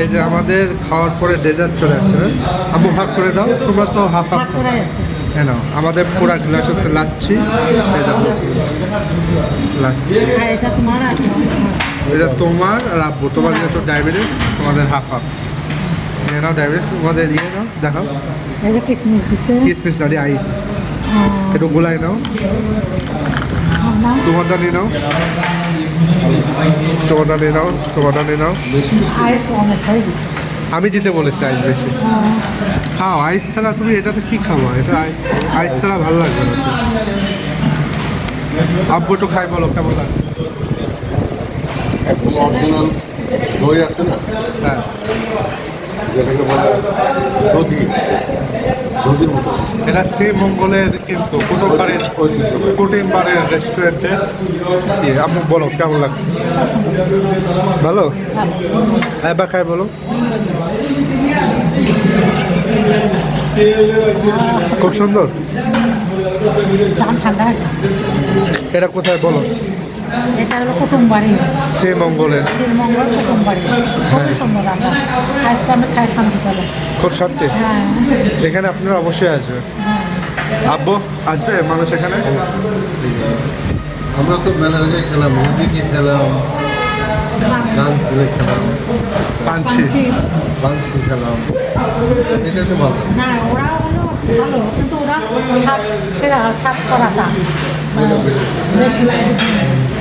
এই যে আমাদের খাওয়ার পরে ডেজার্ট চলে আসছে না? আম্মু ভাগ করে দাও তোমরা তো হাফ হাফ কেন আমাদের পুরা গ্লাস হচ্ছে লাচ্ছি লাচ্ছি। এটা তোমার আর আব্বু তোমার যেহেতু ডায়াবেটিস তোমাদের হাফ হাফ নিয়ে নাও ডায়াবেটিস তোমাদের নিয়ে নাও দেখাও। কিসমিস দিছে। কিসমিস আইস একটু গোলাই নাও। তোমারটা নিয়ে নাও। তোমারটা নিয়ে নাও তোমারটা নিয়ে নাও। আমি দিতে বলেছি আইস বেশি। খাও আইস ছাড়া তুমি এটাতে কি খাব? এটা আইস আইস ছাড়া ভালো লাগবে না। আব্বু একটু খাই বলো কেমন লাগে? একদম অরিজিনাল দই আছে যেটাকে বলে দধি দধির মতো এটা শ্রী মঙ্গলের কিন্তু কোনো বাড়ির ঐতিহ্যবাহী। কোটিম বারের রেস্টুরেন্টে আম্মু বলো কেমন লাগছে ভালো। এবার খাই বলো খুব সুন্দর হয়ে। এটা কোথায় বলো এটা হলো কুটুম বাড়ি শ্রী মঙ্গলের শ্রীমঙ্গল কুটুম বাড়ি খুবই সুন্দর রান্না আজকে আমি খাই শান্তি পেলাম খুব শান্তি? হ্যাঁ। এখানে আপনারা অবশ্যই আসবেন। হ্যাঁ। আব্বু আসবে মানুষ এখানে? আমরা তো মেলা জায়গায় খেলাম মুরগি খেলাম গান ছেলে খেলাম। পাঞ্চি পাঞ্চি বাংশি খেলাম। এটাতে ভালো। না ওরা ভালো কিন্তু ওরা সাত সাত করাটা। বেশি। বেশি